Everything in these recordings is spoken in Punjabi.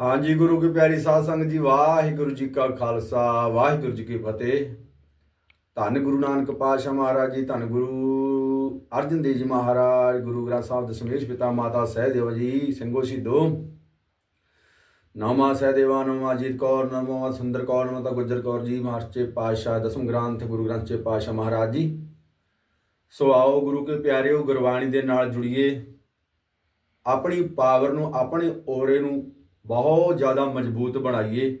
ਹਾਂਜੀ, ਗੁਰੂ ਕੀ ਪਿਆਰੀ ਸਾਧ ਸੰਗਤ ਜੀ, ਵਾਹਿਗੁਰੂ ਜੀ ਕਾ ਖਾਲਸਾ, ਵਾਹਿਗੁਰੂ ਜੀ ਕੀ ਫਤਿਹ। ਧੰਨ ਗੁਰੂ ਨਾਨਕ ਪਾਤਸ਼ਾਹ ਮਹਾਰਾਜ ਜੀ, ਧੰਨ ਗੁਰੂ ਅਰਜਨ ਦੇਵ ਜੀ ਮਹਾਰਾਜ, ਗੁਰੂ ਗ੍ਰੰਥ ਸਾਹਿਬ ਦਸ਼ਮੇਸ਼ ਪਿਤਾ ਮਾਤਾ ਸਹਿਦੇਵ ਜੀ, ਸਿੰਘੋ ਸ਼ਹੀਦੋ ਨਾਮਾ ਸਹਿਦੇਵਾ, ਨਾਮਾ ਅਜੀਤ ਕੌਰ, ਨਾਮਾ ਸੁੰਦਰ ਕੌਰ ਮਾਤਾ ਗੁਜਰ ਕੌਰ ਜੀ, ਮਹਾਰਾਜੇ ਪਾਤਸ਼ਾਹ, ਦਸਮ ਗ੍ਰੰਥ, ਗੁਰੂ ਗ੍ਰੰਥ ਚ ਪਾਤਸ਼ਾਹ ਮਹਾਰਾਜ ਜੀ। ਸੋ ਆਓ ਗੁਰੂ ਕੇ ਪਿਆਰਿਓ ਗੁਰਬਾਣੀ ਦੇ ਨਾਲ ਜੁੜੀਏ। ਆਪਣੀ ਪਾਵਰ ਨੂੰ, ਆਪਣੇ ਔਰੇ ਨੂੰ ਬਹੁਤ ਜ਼ਿਆਦਾ ਮਜ਼ਬੂਤ ਬਣਾਈਏ।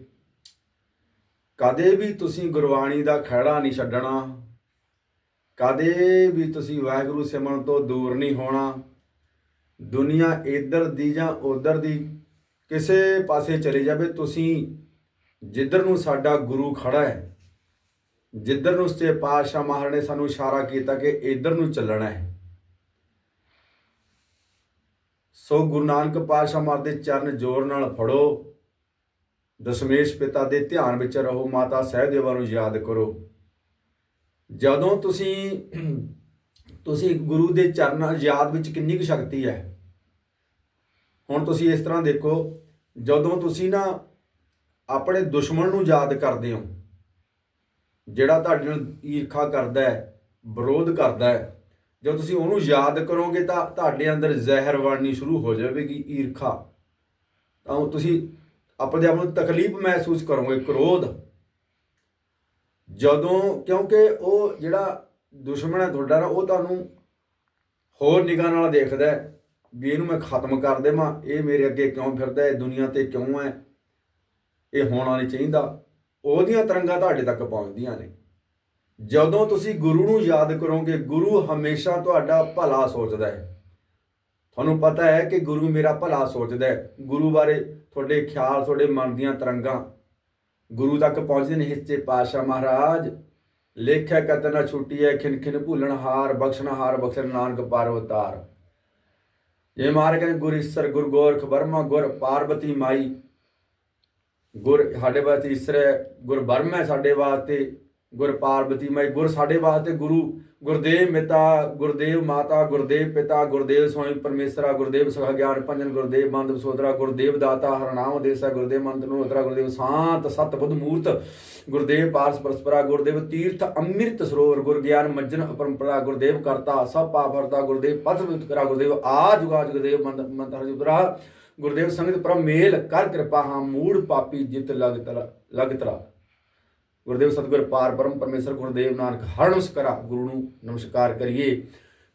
ਕਦੇ ਵੀ ਤੁਸੀਂ ਗੁਰਬਾਣੀ ਦਾ ਖਹਿੜਾ ਨਹੀਂ ਛੱਡਣਾ, ਕਦੇ ਵੀ ਤੁਸੀਂ ਵਾਹਿਗੁਰੂ ਸਿਮਰਨ ਤੋਂ ਦੂਰ ਨਹੀਂ ਹੋਣਾ। ਦੁਨੀਆ ਇੱਧਰ ਦੀ ਜਾਂ ਉੱਧਰ ਦੀ ਕਿਸੇ ਪਾਸੇ ਚਲੇ ਜਾਵੇ, ਤੁਸੀਂ ਜਿੱਧਰ ਨੂੰ ਸਾਡਾ ਗੁਰੂ ਖੜਾ ਹੈ, ਜਿੱਧਰ ਨੂੰ ਸੱਚੇ ਪਾਤਸ਼ਾਹ ਮਹਾਰਾਜ ਨੇ ਸਾਨੂੰ ਇਸ਼ਾਰਾ ਕੀਤਾ ਕਿ ਇੱਧਰ ਨੂੰ ਚੱਲਣਾ ਹੈ। ਸੋ ਗੁਰੂ ਨਾਨਕ ਪਾਤਸ਼ਾਹ ਮਹਾਰਾਜ ਦੇ ਚਰਨ ਜੋਰ ਨਾਲ ਫੜੋ। ਦਸ਼ਮੇਸ਼ ਪਿਤਾ ਦੇ ਧਿਆਨ ਵਿੱਚ ਰਹੋ, ਮਾਤਾ ਸਹਿਦੇਵਾ ਨੂੰ ਯਾਦ ਕਰੋ। ਜਦੋਂ ਤੁਸੀਂ ਤੁਸੀਂ ਗੁਰੂ ਦੇ ਚਰਨਾਂ ਯਾਦ ਵਿੱਚ ਕਿੰਨੀ ਕੁ ਸ਼ਕਤੀ ਹੈ? ਹੁਣ ਤੁਸੀਂ ਇਸ ਤਰ੍ਹਾਂ ਦੇਖੋ, ਜਦੋਂ ਤੁਸੀਂ ਨਾ ਆਪਣੇ ਦੁਸ਼ਮਣ ਨੂੰ ਯਾਦ ਕਰਦੇ ਹੋ, ਜਿਹੜਾ ਤੁਹਾਡੇ ਨਾਲ ਈਰਖਾ ਕਰਦਾ ਹੈ, ਵਿਰੋਧ ਕਰਦਾ ਹੈ ਜਦੋਂ ਤੁਸੀਂ ਉਹਨੂੰ ਯਾਦ ਕਰੋਗੇ ਤਾਂ ਤੁਹਾਡੇ ਅੰਦਰ ਜ਼ਹਿਰ ਵੜਨੀ ਸ਼ੁਰੂ ਹੋ ਜਾਵੇਗੀ, ਈਰਖਾ। ਤਾਂ ਉਹ ਤੁਸੀਂ ਆਪਣੇ ਆਪ ਨੂੰ ਤਕਲੀਫ ਮਹਿਸੂਸ ਕਰੋਗੇ, ਕ੍ਰੋਧ। ਜਦੋਂ, ਕਿਉਂਕਿ ਉਹ ਜਿਹੜਾ ਦੁਸ਼ਮਣ ਹੈ ਤੁਹਾਡਾ ਨਾ, ਉਹ ਤੁਹਾਨੂੰ ਹੋਰ ਨਿਗਾਹ ਨਾਲ ਦੇਖਦਾ ਹੈ ਵੀ ਇਹਨੂੰ ਮੈਂ ਖਤਮ ਕਰ ਦੇਵਾਂ, ਇਹ ਮੇਰੇ ਅੱਗੇ ਕਿਉਂ ਫਿਰਦਾ ਇਹ ਦੁਨੀਆ ਤੇ ਕਿਉਂ ਹੈ, ਇਹ ਹੋਣਾ ਨਹੀਂ ਚਾਹੀਦਾ। ਉਹਦੀਆਂ ਤਰੰਗਾਂ ਤੁਹਾਡੇ ਤੱਕ ਪਹੁੰਚਦੀਆਂ ਨੇ। ਜਦੋਂ ਤੁਸੀਂ ਗੁਰੂ ਨੂੰ ਯਾਦ ਕਰੋਗੇ, ਗੁਰੂ ਹਮੇਸ਼ਾ ਤੁਹਾਡਾ ਭਲਾ ਸੋਚਦਾ ਹੈ। ਤੁਹਾਨੂੰ ਪਤਾ ਹੈ ਕਿ ਗੁਰੂ ਮੇਰਾ ਭਲਾ ਸੋਚਦਾ ਹੈ। ਗੁਰੂ ਬਾਰੇ ਤੁਹਾਡੇ ਖਿਆਲ, ਤੁਹਾਡੇ ਮਨ ਦੀਆਂ ਤਰੰਗਾਂ। ਗੁਰੂ ਤੱਕ ਪਹੁੰਚਦੇ ਨੇ ਹਿੱਸੇ ਪਾਸ਼ਾ ਮਹਾਰਾਜ। ਲੇਖਿਆ ਕਤ ਨਾ ਛੁੱਟੀ ਹੈ, ਖਿਨ ਖਿਨ ਭੁੱਲਣ ਹਾਰ, ਬਖਸ਼ਣ ਹਾਰ, ਬਖਸ਼ਣ ਨਾਨਕ ਪਾਰ ਅਵਤਾਰ ਜੇ ਮਾਰ ਕਹਿੰਦੇ, ਗੁਰ ਈਸਰ, ਗੁਰ ਗੋਰਖ ਬਰਮਾ ਗੁਰ ਪਾਰਬਤੀ ਮਾਈ। ਗੁਰ ਸਾਡੇ ਵਾਸਤੇ ਈਸਰ ਹੈ, ਗੁਰ ਬਰਮ ਹੈ ਸਾਡੇ ਵਾਸਤੇ। ਗੁਰ ਪਾਰਬਤੀ ਮਾਈ, ਗੁਰ ਸਾਡੇ ਵਾਸਤੇ ਗੁਰੂ, ਗੁਰਦੇਵ ਮਿਤਾ, ਗੁਰਦੇਵ ਮਾਤਾ, ਗੁਰਦੇਵ ਪਿਤਾ, ਗੁਰਦੇਵ ਸਵਾਮੀ ਪਰਮੇਸ਼ਰਾ ਗੁਰਦੇਵ ਸਖਾ ਗਿਆਨ ਪੰਜਨ, ਗੁਰਦੇਵ ਬੰਦ ਸੋਦਰਾ ਗੁਰਦੇਵ ਦਾਤਾ ਹਰਨਾਮ ਦੇਸਾ ਗੁਰਦੇਵ ਮੰਤ ਨੂੰ ਉਤਰਾ, ਗੁਰਦੇਵ ਸ਼ਾਂਤ, ਸਤ ਬੁੱਧ ਮੂਰਤ, ਗੁਰਦੇਵ ਪਾਰਸ ਪਰਸਪਰਾ, ਗੁਰਦੇਵ ਤੀਰਥ ਅੰਮ੍ਰਿਤ ਸਰੋਵਰ, ਗੁਰ ਗਿਆਨ ਮੰਜਨ ਅਪਰੰਪਰਾ, ਗੁਰਦੇਵ ਕਰਤਾ, ਸਭ ਪਾਪ ਹਰਤਾ, ਗੁਰਦੇਵ ਪਦ ਵਿਤ ਕਰਾ, ਗੁਰਦੇਵ ਆ ਜੁਗਾ ਗੁਰਦੇਵ ਮੰਤ ਮੰਤ ਹਰਜੁਦਰਾ ਗੁਰਦੇਵ ਸੰਗਤ ਪ੍ਰਭ ਮੇਲ ਕਰ ਕਿਰਪਾ, ਹਾਂ ਮੂੜ ਪਾਪੀ ਜਿਤ ਲਗ ਤਰਾ, ਲਗ ਗੁਰਦੇਵ ਸਤਿਗੁਰ ਪਾਰ ਪਰਮ ਪਰਮੇਸ਼ਰ ਗੁਰਦੇਵ ਨਾਨਕ ਹਰ ਨਮਸਕਾਰਾ ਗੁਰੂ ਨੂੰ ਨਮਸਕਾਰ ਕਰੀਏ।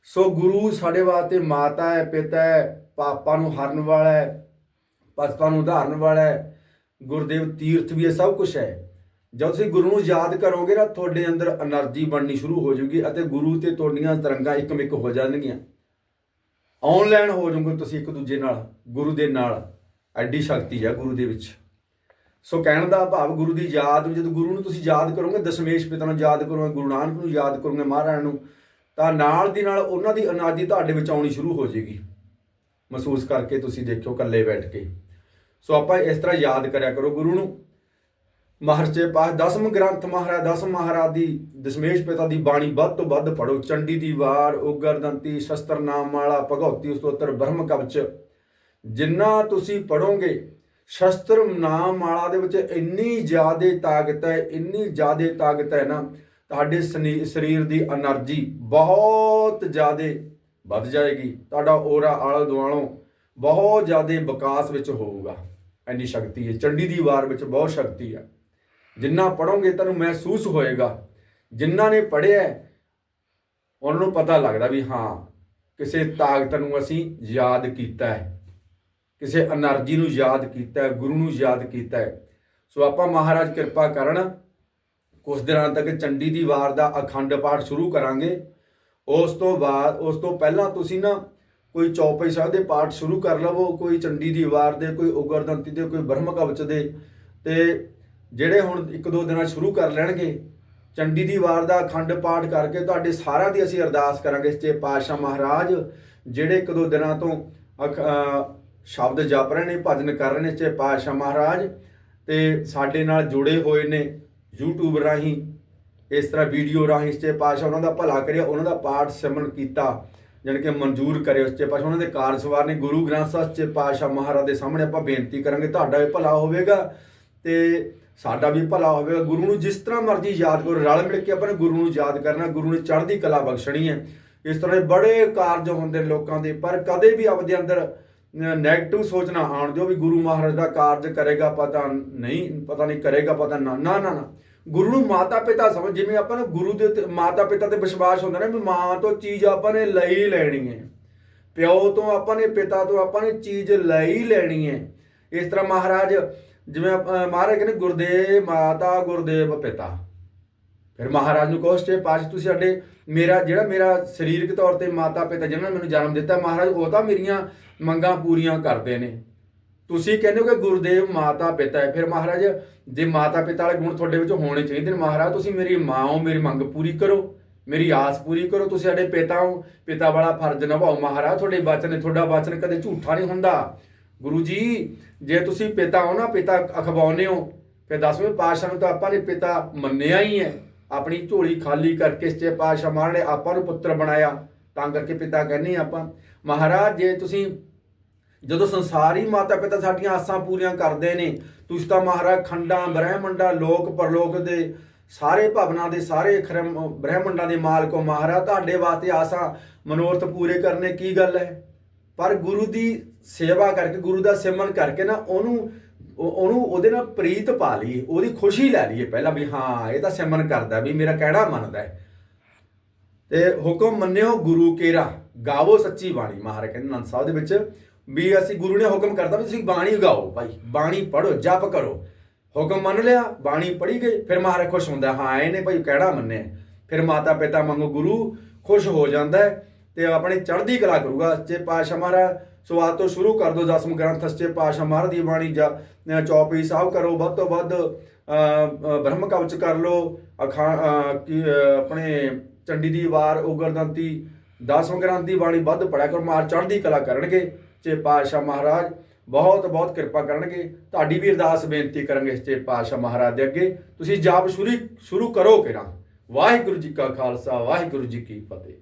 ਸੋ ਗੁਰੂ ਸਾਡੇ ਵਾਸਤੇ ਮਾਤਾ ਹੈ, ਪਿਤਾ ਹੈ, ਪਾਪਾ ਨੂੰ ਹਰਨ ਵਾਲਾ ਹੈ ਪਸਤਾਂ ਨੂੰ ਉਧਾਰਨ ਵਾਲਾ ਹੈ, ਗੁਰਦੇਵ ਤੀਰਥ ਵੀ ਹੈ ਸਭ ਕੁਝ ਹੈ। ਜਦ ਤੁਸੀਂ ਗੁਰੂ ਨੂੰ ਯਾਦ ਕਰੋਗੇ ਨਾ, ਤੁਹਾਡੇ ਅੰਦਰ એનર્ਜੀ ਬਣਨੀ ਸ਼ੁਰੂ ਹੋ ਜੂਗੀ ਅਤੇ ਗੁਰੂ ਤੇ ਤੁਹਾਡੀਆਂ ਤਰੰਗਾਂ ਇੱਕਮਿਕ ਹੋ ਜਾਣਗੀਆਂ। ਆਨਲਾਈਨ ਹੋ ਜਾਓਗੇ ਤੁਸੀਂ ਇੱਕ ਦੂਜੇ ਨਾਲ, ਗੁਰੂ ਦੇ ਨਾਲ। ਐਡੀ ਸ਼ਕਤੀ ਹੈ ਗੁਰੂ ਦੇ ਵਿੱਚ। ਸੋ ਕਹਿਣ ਦਾ ਭਾਵ ਗੁਰੂ ਦੀ ਯਾਦ ਨੂੰ ਜਦੋਂ ਗੁਰੂ ਨੂੰ ਤੁਸੀਂ ਯਾਦ ਕਰੋਗੇ, ਦਸ਼ਮੇਸ਼ ਪਿਤਾ ਨੂੰ ਯਾਦ ਕਰੋਗੇ, ਗੁਰੂ ਨਾਨਕ ਨੂੰ ਯਾਦ ਕਰੋਗੇ ਮਹਾਰਾਜ ਨੂੰ, ਤਾਂ ਨਾਲ ਦੀ ਨਾਲ ਉਹਨਾਂ ਦੀ ਅਨਾਦੀ ਤੁਹਾਡੇ ਵਿੱਚ ਆਉਣੀ ਸ਼ੁਰੂ ਹੋ ਜਾਏਗੀ। ਮਹਿਸੂਸ ਕਰਕੇ ਤੁਸੀਂ ਦੇਖਿਓ ਇਕੱਲੇ ਬੈਠ ਕੇ। ਸੋ ਆਪਾਂ ਇਸ ਤਰ੍ਹਾਂ ਯਾਦ ਕਰਿਆ ਕਰੋ ਗੁਰੂ ਨੂੰ। ਮਹਰਚੇ ਪਾਸ ਦਸਮ ਗ੍ਰੰਥ ਮਹਾਰਾਜ, ਦਸਮ ਮਹਾਰਾਜ ਦੀ ਦਸ਼ਮੇਸ਼ ਪਿਤਾ ਦੀ ਬਾਣੀ ਵੱਧ ਤੋਂ ਵੱਧ ਪੜੋ ਚੰਡੀ ਦੀ ਵਾਰ ਉਗਰਦੰਤੀ ਸ਼ਸਤਰ ਨਾਮ ਵਾਲਾ ਭਗਉਤੀ ਸਤੋਤਰ, ਬ੍ਰਹਮ ਕਵਚ। ਜਿੰਨਾ ਤੁਸੀਂ ਪੜੋਗੇ ਸ਼ਸਤਰ ਨਾਮ ਵਾਲਾ ਦੇ ਵਿੱਚ ਇੰਨੀ ਜ਼ਿਆਦਾ ਤਾਕਤ ਹੈ, ਇੰਨੀ ਜ਼ਿਆਦਾ ਤਾਕਤ ਹੈ ਨਾ, ਤੁਹਾਡੇ ਸਰੀਰ ਦੀ એનર્ਜੀ ਬਹੁਤ ਜ਼ਿਆਦਾ ਵੱਧ ਜਾਏਗੀ। ਤੁਹਾਡਾ ਔਰਾ ਆਲ਼ ਦੁਆਲੋਂ ਬਹੁਤ ਜ਼ਿਆਦਾ ਵਿਕਾਸ ਵਿੱਚ ਹੋਊਗਾ। ਇੰਨੀ ਸ਼ਕਤੀ ਹੈ, ਚੰਡੀ ਦੀ ਵਾਰ ਵਿੱਚ ਬਹੁਤ ਸ਼ਕਤੀ ਹੈ। ਜਿੰਨਾ ਪੜੋਗੇ ਤੁਹਾਨੂੰ ਮਹਿਸੂਸ ਹੋਏਗਾ। ਜਿਨ੍ਹਾਂ ਨੇ ਪੜਿਆ ਉਹਨਾਂ ਨੂੰ ਪਤਾ ਲੱਗਦਾ ਵੀ ਹਾਂ, ਕਿਸੇ ਤਾਕਤ ਨੂੰ ਅਸੀਂ ਯਾਦ ਕੀਤਾ ਹੈ। ਕਿਸੇ એનર્ਜੀ ਨੂੰ ਯਾਦ ਕੀਤਾ, ਗੁਰੂ ਨੂੰ ਯਾਦ ਕੀਤਾ ਸੋ ਆਪਾਂ ਮਹਾਰਾਜ ਕਿਰਪਾ ਕਰਨ, ਕੁਝ ਦਿਨਾਂ ਤੱਕ ਚੰਡੀ ਦੀ ਵਾਰ ਦਾ ਅਖੰਡ ਪਾਠ ਸ਼ੁਰੂ ਕਰਾਂਗੇ। ਉਸ ਤੋਂ ਬਾਅਦ, ਉਸ ਤੋਂ ਪਹਿਲਾਂ ਤੁਸੀਂ ਨਾ ਕੋਈ ਚੌਪਈ ਸਾਹਿਬ ਦੇ ਪਾਠ ਸ਼ੁਰੂ ਕਰ ਲਵੋ, ਕੋਈ ਚੰਡੀ ਦੀ ਵਾਰ ਦੇ, ਕੋਈ ਉਗਰਦੰਤੀ ਦੇ, ਕੋਈ ਬ੍ਰਹਮ ਕਵਚ ਦੇ। ਤੇ ਜਿਹੜੇ ਹੁਣ ਇੱਕ ਦੋ ਦਿਨਾਂ ਸ਼ੁਰੂ ਕਰ ਲੈਣਗੇ, ਚੰਡੀ ਦੀ ਵਾਰ ਦਾ ਅਖੰਡ ਪਾਠ ਕਰਕੇ ਤੁਹਾਡੇ ਸਾਰਿਆਂ ਦੀ ਅਸੀਂ ਅਰਦਾਸ ਕਰਾਂਗੇ ਸੱਚੇ ਪਾਤਸ਼ਾਹ ਮਹਾਰਾਜ, ਜਿਹੜੇ ਇੱਕ ਦੋ ਦਿਨਾਂ ਤੋਂ ਸ਼ਬਦ ਜਪ ਰਹੇ ਨੇ, ਭਜਨ ਕਰ ਰਹੇ ਨੇ ਸੱਚੇ ਪਾਤਸ਼ਾਹ ਮਹਾਰਾਜ, ਤੇ ਸਾਡੇ ਨਾਲ ਜੁੜੇ ਹੋਏ ਨੇ YouTube ਰਾਹੀਂ, ਇਸ ਤਰ੍ਹਾਂ ਵੀਡੀਓ ਰਾਹੀਂ ਸੱਚੇ ਪਾਤਸ਼ਾਹ ਉਹਨਾਂ ਦਾ ਭਲਾ ਕਰਿਆ, ਉਹਨਾਂ ਦਾ ਪਾਠ ਸਿਮਰਨ ਕੀਤਾ, ਜਾਣੀ ਕਿ ਮਨਜ਼ੂਰ ਕਰੇ ਉਸ 'ਚ ਪਾਸ਼ਾ ਉਹਨਾਂ ਦੇ ਕਾਰਜ ਸਵਾਰਨੇ ਗੁਰੂ ਗ੍ਰੰਥ ਸਾਹਿਬ 'ਚ ਪਾਸ਼ਾ ਮਹਾਰਾਜ ਦੇ ਸਾਹਮਣੇ ਆਪਾਂ ਬੇਨਤੀ ਕਰਾਂਗੇ, ਤੁਹਾਡਾ ਵੀ ਭਲਾ ਹੋਵੇਗਾ, ਤੇ ਸਾਡਾ ਵੀ ਭਲਾ ਹੋਵੇਗਾ। ਗੁਰੂ ਨੂੰ ਜਿਸ ਤਰ੍ਹਾਂ ਮਰਜ਼ੀ ਯਾਦ ਕਰੋ, ਰਲ ਮਿਲ ਕੇ ਆਪਾਂ ਨੇ ਗੁਰੂ ਨੂੰ ਯਾਦ ਕਰਨਾ, ਗੁਰੂ ਨੇ ਚੜ੍ਹਦੀ ਕਲਾ ਬਖਸ਼ਣੀ ਹੈ। ਇਸ ਤਰ੍ਹਾਂ ਦੇ ਬੜੇ ਕਾਰਜ ਹੁੰਦੇ ਨੇ ਲੋਕਾਂ ਦੇ, ਪਰ ਕਦੇ ਵੀ ਆਪਦੇ ਅੰਦਰ ਨੈਗੇਟਿਵ ਸੋਚ ਨਾ ਆਉਣ ਦਿਓ ਵੀ ਗੁਰੂ ਮਹਾਰਾਜ ਦਾ ਕਾਰਜ ਕਰੇਗਾ, ਪਤਾ ਨਹੀਂ ਪਤਾ ਨਹੀਂ ਕਰੇਗਾ, ਪਤਾ ਨਾ ਨਾ ਨਾ ਗੁਰੂ ਨੂੰ ਮਾਤਾ ਪਿਤਾ ਸਮਝ, ਜਿਵੇਂ ਆਪਾਂ ਨੂੰ ਗੁਰੂ ਦੇ ਉੱਤੇ ਮਾਤਾ ਪਿਤਾ ਤੇ ਵਿਸ਼ਵਾਸ ਹੁੰਦਾ ਨਾ ਵੀ ਮਾਂ ਤੋਂ ਚੀਜ਼ ਆਪਾਂ ਨੇ ਲਈ ਲੈਣੀ ਹੈ। ਪਿਓ ਤੋਂ ਆਪਾਂ ਨੇ, ਪਿਤਾ ਤੋਂ ਆਪਾਂ ਨੇ ਚੀਜ਼ ਲਈ ਲੈਣੀ ਹੈ। ਇਸ ਤਰ੍ਹਾਂ ਮਹਾਰਾਜ, ਜਿਵੇਂ ਆਪਾਂ- ਮਹਾਰਾਜ ਕਹਿੰਦੇ ਗੁਰਦੇਵ ਮਾਤਾ, ਗੁਰਦੇਵ ਪਿਤਾ। ਫਿਰ ਮਹਾਰਾਜ ਨੂੰ ਕਹੋ ਸਟੇ ਪਾਸ਼ ਤੁਸੀਂ ਸਾਡੇ, ਮੇਰਾ ਜਿਹੜਾ ਮੇਰਾ ਸਰੀਰਕ ਤੌਰ ਤੇ ਮਾਤਾ ਪਿਤਾ ਜਿਹਨਾਂ ਨੇ ਮੈਨੂੰ ਜਨਮ ਦਿੱਤਾ, ਮਹਾਰਾਜ, ਉਹ ਤਾਂ ਮੇਰੀਆਂ ਮੰਗਾਂ ਪੂਰੀਆਂ ਕਰਦੇ ਨੇ। ਤੁਸੀਂ ਕਹਿੰਦੇ ਹੋ ਕਿ ਗੁਰਦੇਵ ਮਾਤਾ ਪਿਤਾ ਹੈ। ਫਿਰ ਮਹਾਰਾਜ, ਜੇ ਮਾਤਾ ਪਿਤਾ ਵਾਲੇ ਗੁਣ ਤੁਹਾਡੇ ਵਿੱਚ ਹੋਣੇ ਚਾਹੀਦੇ ਨੇ ਮਹਾਰਾਜ, ਤੁਸੀਂ ਮੇਰੀ ਮਾਂ ਹੋ, ਮੇਰੀ ਮੰਗ ਪੂਰੀ ਕਰੋ। ਮੇਰੀ ਆਸ ਪੂਰੀ ਕਰੋ। ਤੁਸੀਂ ਸਾਡੇ ਪਿਤਾ ਹੋ। ਪਿਤਾ ਵਾਲਾ ਫਰਜ਼ ਨਿਭਾਓ। ਮਹਾਰਾਜ, ਤੁਹਾਡੇ ਵਚਨ ਤੁਹਾਡਾ ਵਚਨ ਕਦੇ ਝੂਠਾ ਨਹੀਂ ਹੁੰਦਾ। ਗੁਰੂ ਜੀ, ਜੇ ਤੁਸੀਂ ਪਿਤਾ ਹੋ ਨਾ, ਪਿਤਾ ਅਖਵਾਉਨੇ ਹੋ, ਫਿਰ ਦਸਵੇਂ ਪਾਤਸ਼ਾਹ ਨੂੰ ਤਾਂ ਆਪਾਂ ਨੇ ਪਿਤਾ ਮੰਨਿਆ ਹੀ ਹੈ। ਆਪਣੀ ਝੋਲੀ ਖਾਲੀ ਕਰਕੇ ਸੱਚੇ ਪਾਤਸ਼ਾਹ ਮਹਾਰਾਜ ਆਪਾਂ ਨੂੰ ਪੁੱਤਰ ਬਣਾਇਆ। ਤਾਂ ਕਰਕੇ ਪਿਤਾ ਕਹਿੰਦੇ ਹਾਂ ਆਪਾਂ। ਮਹਾਰਾਜ, ਜੇ ਤੁਸੀਂ ਜਦੋਂ ਸੰਸਾਰੀ ਮਾਤਾ ਪਿਤਾ ਸਾਡੀਆਂ ਆਸਾਂ ਪੂਰੀਆਂ ਕਰਦੇ ਨੇ ਤੁਸੀਂ ਤਾਂ ਮਹਾਰਾਜ, ਖੰਡਾਂ, ਬ੍ਰਹਿਮੰਡਾਂ, ਲੋਕ ਪਰਲੋਕ ਦੇ ਸਾਰੇ ਭਵਨਾਂ ਦੇ ਸਾਰੇ ਬ੍ਰਹਿਮੰਡਾਂ ਦੇ ਮਾਲਕੋ ਮਹਾਰਾਜ, ਤੁਹਾਡੇ ਵਾਸਤੇ ਆਸਾਂ ਮਨੋਰਥ ਪੂਰੇ ਕਰਨੇ ਕੀ ਗੱਲ ਹੈ? ਪਰ ਗੁਰੂ ਦੀ ਸੇਵਾ ਕਰਕੇ, ਗੁਰੂ ਦਾ ਸਿਮਰਨ ਕਰਕੇ ਨਾ ਉਹਨੂੰ ਉਹਨੂੰ ਉਹਦੇ ਨਾਲ ਪ੍ਰੀਤ ਪਾ ਲਈਏ, ਉਹਦੀ ਖੁਸ਼ੀ ਲੈ ਲਈਏ ਪਹਿਲਾਂ ਵੀ ਹਾਂ, ਇਹ ਤਾਂ ਸਿਮਰਨ ਕਰਦਾ ਵੀ ਮੇਰਾ ਕਹਿਣਾ ਮੰਨਦਾ ਹੈ। ਤੇ ਹੁਕਮ ਮੰਨਿਓ ਗੁਰੂ ਕੇਰਾ, ਗਾਵੋ ਸੱਚੀ ਬਾਣੀ ਮਹਾਰਾਜ ਕਹਿੰਦੇ, ਨੰਦ ਸਾਹਿਬ ਦੇ ਵਿੱਚ ਵੀ ਅਸੀਂ ਗੁਰੂ ਨੇ ਹੁਕਮ ਕਰਤਾ ਵੀ ਤੁਸੀਂ ਬਾਣੀ ਉਗਾਓ ਭਾਈ ਬਾਣੀ ਪੜੋ ਜਪ ਕਰੋ। ਹੁਕਮ ਮੰਨ ਲਿਆ ਬਾਣੀ ਪੜੀ ਗਈ ਫਿਰ ਮਹਾਰਾਜ ਖੁਸ਼ ਹੁੰਦਾ ਹਾਂ ਇਹਨੇ ਭਾਈ ਕਹਿਣਾ ਮੰਨਿਆ? ਫਿਰ ਮਾਤਾ ਪਿਤਾ ਮੰਗੋ ਗੁਰੂ ਖੁਸ਼ ਹੋ ਜਾਂਦਾ ਤੇ ਆਪਣੇ ਚੜ੍ਹਦੀ ਕਲਾ ਕਰੂਗਾ। ਸੱਚੇ ਪਾਤਸ਼ਾਹ ਮਹਾਰਾਜ ਸਵਾਦ ਤੋਂ ਸ਼ੁਰੂ ਕਰ ਦੋ ਦਸਮ ਗ੍ਰੰਥ ਸੱਚੇ ਪਾਤਸ਼ਾਹ ਮਹਾਰਾਜ ਦੀ ਬਾਣੀ ਜਾਂ ਚੌਪਈ ਸਾਹਿਬ ਕਰੋ ਵੱਧ ਤੋਂ ਵੱਧ ਅ, ਬ੍ਰਹਮ ਕਵਚ ਕਰ ਲੋ ਅਖਾ ਆਪਣੇ ਚੰਡੀ ਦੀ ਵਾਰ ਉਗਰਦੰਤੀ ਦਸਮ ਗ੍ਰੰਥ ਦੀ ਬਾਣੀ ਵੱਧ ਪੜਿਆ ਕਰੋ ਮਾਰ ਚੜ੍ਹਦੀ ਕਲਾ ਕਰਨਗੇ। ਚੇ ਪਾਤਸ਼ਾਹ ਮਹਾਰਾਜ, ਬਹੁਤ ਬਹੁਤ ਕਿਰਪਾ ਕਰਨਗੇ। ਤੁਹਾਡੀ ਵੀ ਅਰਦਾਸ ਬੇਨਤੀ ਕਰਾਂਗੇ ਸੱਚੇ ਪਾਤਸ਼ਾਹ ਮਹਾਰਾਜ ਦੇ ਅੱਗੇ। ਤੁਸੀਂ ਜਾਪ ਸ਼ੁਰੂ ਸ਼ੁਰੂ ਕਰੋ ਕਿਰਾਂ। ਵਾਹਿਗੁਰੂ ਜੀ ਕਾ ਖਾਲਸਾ, ਵਾਹਿਗੁਰੂ ਜੀ ਕੀ ਫਤਿਹ।